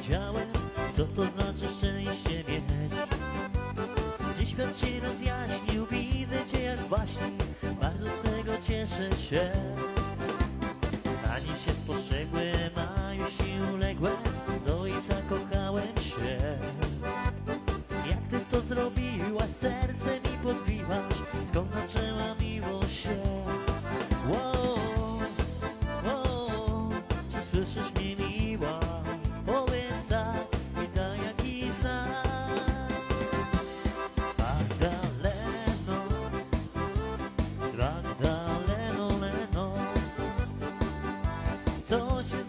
wiedziałem, co to znaczy szczęście mieć. Gdy świat się rozjaśnił, widzę cię jak właśnie, bardzo z tego cieszę się. Ani się spostrzegłem, a już ci uległem, no i zakochałem się. Jak ty to zrobiłaś? 走向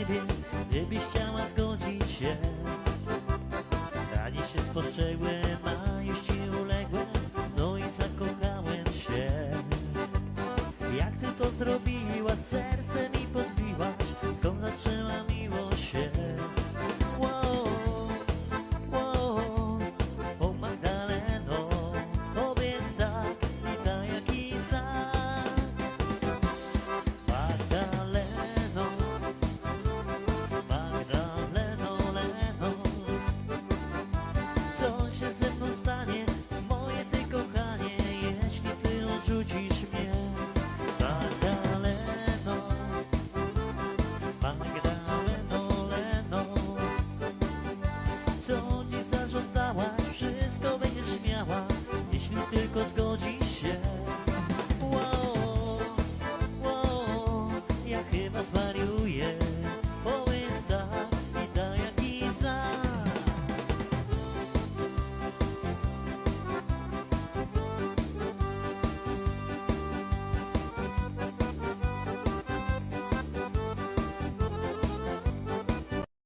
niebie, żebyś